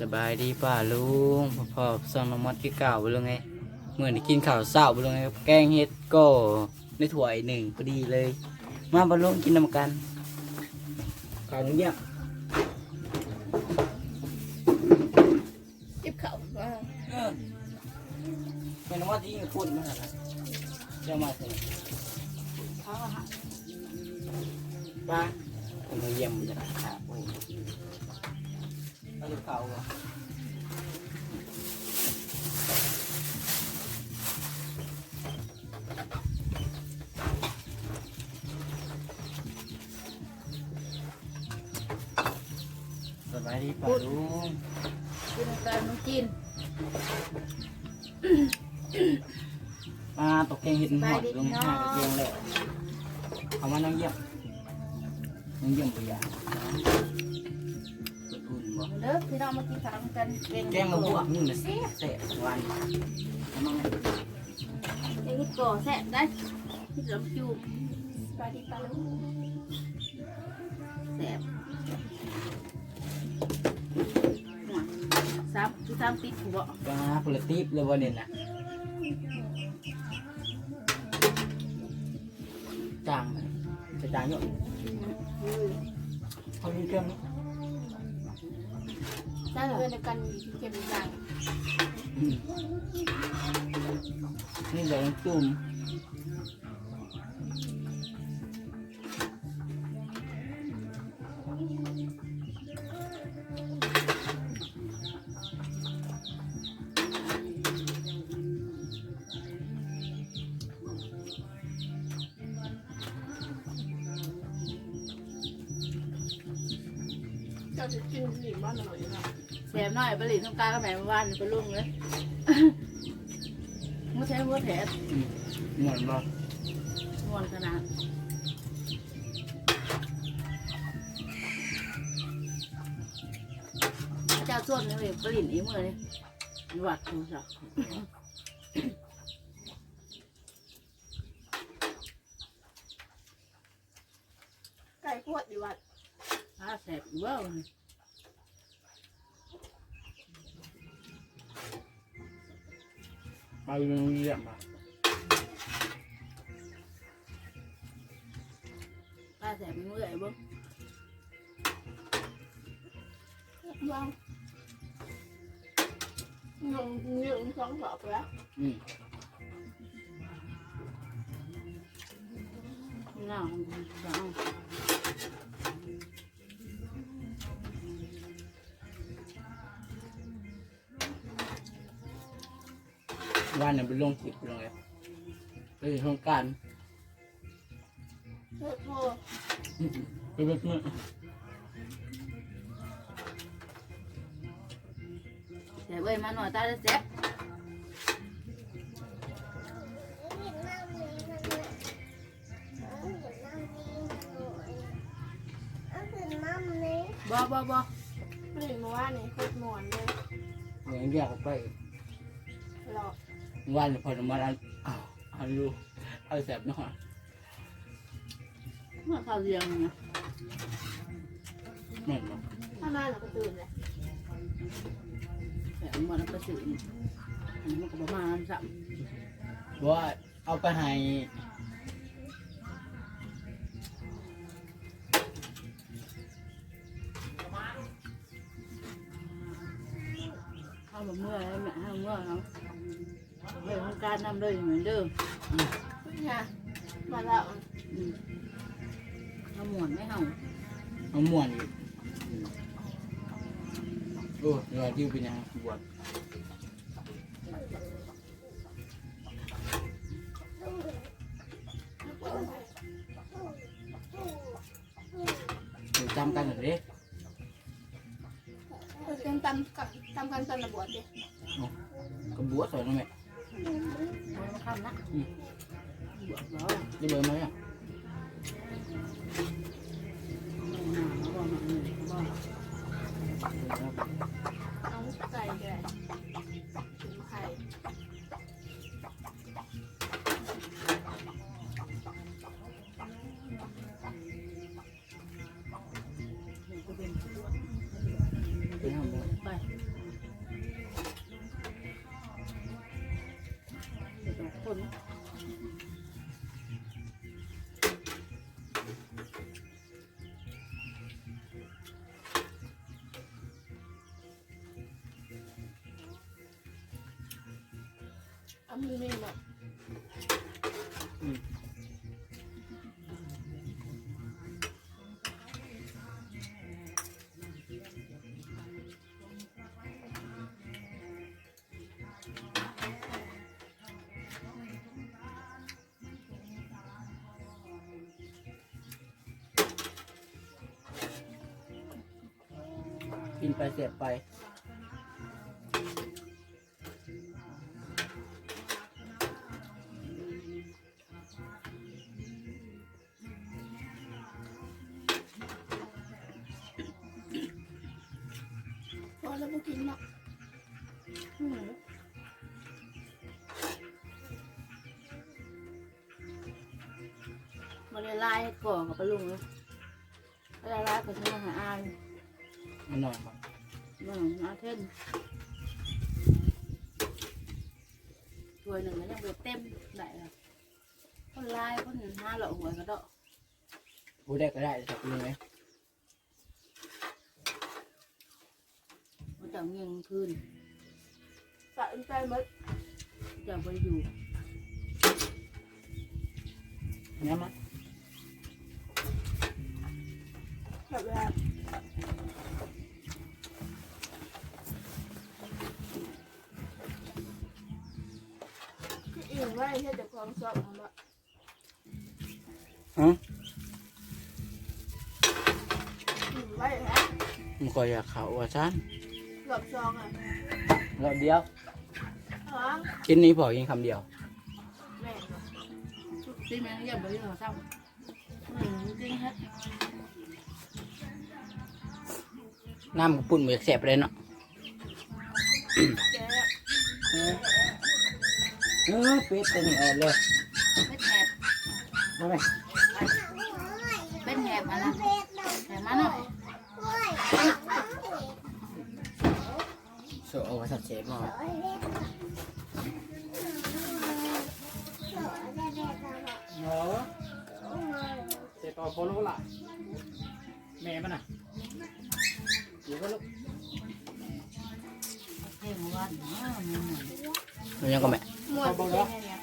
สบายดีป่าลุงพ่อพ่อส่องน้ำมัดกี่เก่าบ่ลุงไงเมื่อได้กินข้าวเช้าบ่ลุงไงครับแกงเฮ็ดก็ในถ้วยหนึ่งพอดีเลย มาบ่ลุงกินนำกันข้าวน้ำเยี่ยมเจ็บเข่าว่าเออเป็นน้ำมัดที่พูดมาแล้วเจ้ามาเถอะเขาอะค่ะป้าผมมาเยี่ยมจะขา สบายดีป่าลุงกินการน้องกินมาตกแกงเห็ดหอดลงห้าตะเกียงแล้วเอามานั่งเยี่ยมนั่งเยี่ยมตัวอย่างตัวอุ่นบ่เด้อ พี่น้องมากินข้าวกันเป็นแกงมาบวกนี่นะเสียเสียวันเอามาไงเอ็งก่อแซ่บได้ที่ลำจูบสบายดีปะลูกแซ่บหัวซับที่ซับติดหัวปลาผลติบเลยวันนี้นะจางเลยจะจางเยอะเขามีเครื่อง ใช่เหรอเพื่อนกันเก็บจังอืมนี่เหลืองจุ่มเจ้าจะกินหนีบ้านหน่อยนะแซ่บหน่อยผลิตต้องการก็แม่บ้านไปลุงเลยมือแท้มือแท้อืมเหมือนบ่มวนขนาดเจ้าส่วนนี่เลยผลิตอีมือเลยหวัดดูสักไก่พวดอยู่วัดถ้าแสบอีกว่าไปโรงเรียนมาถ้าแสบอี มือไอ้บ้งยังยังยังสองสอบแล้ วอืมน่าจังวันนี้ไปลงคลิปลงเลยไปโครงการโทษโทษไปเบิกเงินแสบเอ้ยมาหน่อยตาจะแสบบ่บ่บ่ไม่เห็นมาว่านี่โคตรหมอนเลยเหมือนแยกออกไป หลอก วันนี้พอจะมาอันเอาเอาดูเอาแสบหน่อยเมื่อข้าวเรียงนะแม่นบ่ถ้ามาเราก็ตื่นเลยแสบมันก็สื่ออันนี้มันก็ประมาณสักบอกว่าเอาไปให้ข้าวเมื่อไรแม่ข้าวเมื่อเนาะ เลยทำการนำเลยเหมือนเดิมค่ะมาแล้วอืมข้าหมวนไม่เห่าเอาม่วนอีกโอ้เดี๋ยวที่เป็นยังบวชเดี๋ยวจำกันหน่อยดิเต็มตำกับตำกันตอนระบวดดิก็บวชสอนนั่นแหม่ ข้ามนะบวชแล้วได้เบอร์ไหมอะเ I'm gonna make กินไปเสียบไป พอแล้วพวกกินเนาะมาเลยไล่ก่อกับปลาลุงเลยไล่ไล่ไปทำอาหารอาย มันหน่อยครั บมาอาเท่นถ้วยหนึ่งมันยังเบ็เต็มได้ละคนไล่คนห้าหล่อหัวกระโดดพูดได้ก็ได้สักนึงไหมมันจะเงียงคืนสะอึ้งใจหมดจะไปอยู่งั้นมั้ยแบบแบ แค่จะความชอบของแบบฮะอื่นว่าฮะมันก็อยากเขาว่าฉันหลบซองอะรอบเดียวฮะกินนี้พอกินคำเดียว แม่เนาะที่มันยังไปอยู่หัวซ้ำอืมจริงฮะน้ำกระปุ่นมันจะแสบเลยเนาะ แก เออ เออเป็ดตัวนี้ออกเลยเป็นแหบมาไหมเป็นแหบอันนั้นแหบมาหน่อยโซ่เอาไว้สับเชฟมาเออเสร็จต่อโคโลล่ะแม่มันน่ะอยู่ก็ลูกเท่งวันเนาะมันเหมือนมันยังก็แม่ มวนเป็นไงเนี่ย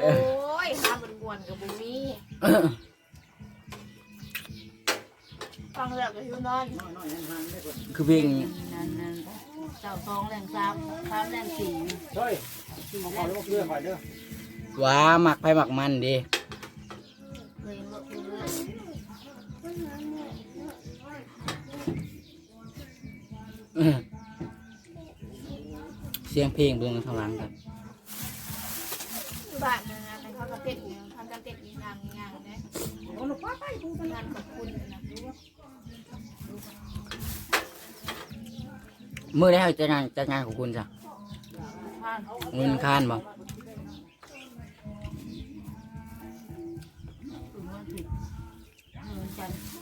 เอโอ้อยทำเป็นมวนกับบุมี่เออฟังแล้วก็หิวนอนน้อยน้อยๆห่างๆได้คนคือเพลงนั่นนั่นเจ้าสองแรงสามสามแรงสี่เฮ้ยสี่เอาแรของลูกเรือคอยเด้อว้าหมักไปหมักมันดิเลยเมื่อคืน เสียงเพลงเบื้องทางหลังครับบ้านนั่นนะในเขาก็เต้นอย่างทำการเต้นอีกอย่างอย่างนะเอาลูกป้าไปกูไปงานขอบคุณนะมือได้จัดงานจัดงานของคุณจ้ะเงินค้านบ่ถึงวันผิดเงินจัน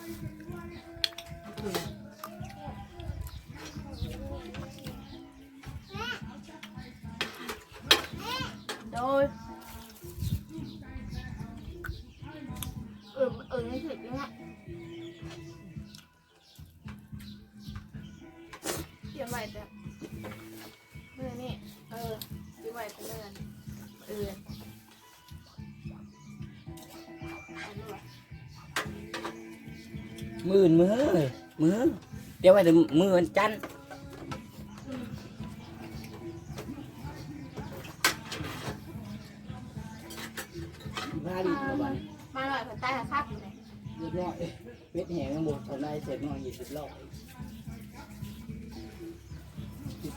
ออนมือมือเดี๋ยวไปถึงมือวันจันทร์มาดิมาบ้านมาหน่อยผัดใต้ครับอยู่ไหนเรียบร้อยเป็ดแหงหมดทำได้เสร็จน้อยยี่สิบรอบ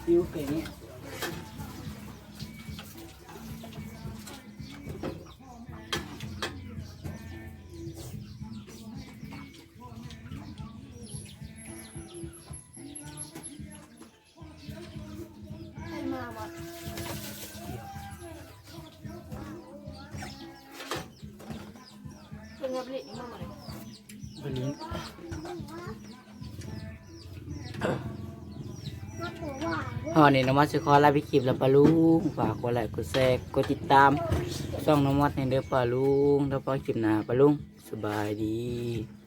ติ้วๆแค่นี้ใเป็นเงินผลิตนี่มาหมดเลยบลิ้นฮอนี่น้องมัดสิขอลาไปคลิปแล้วปะลุงฝากกดไลค์กดแชร์กดติดตามช่องน้องมัดในเด้อปะลุงแล้วพอคลิปหน้าปะลุงสบายดี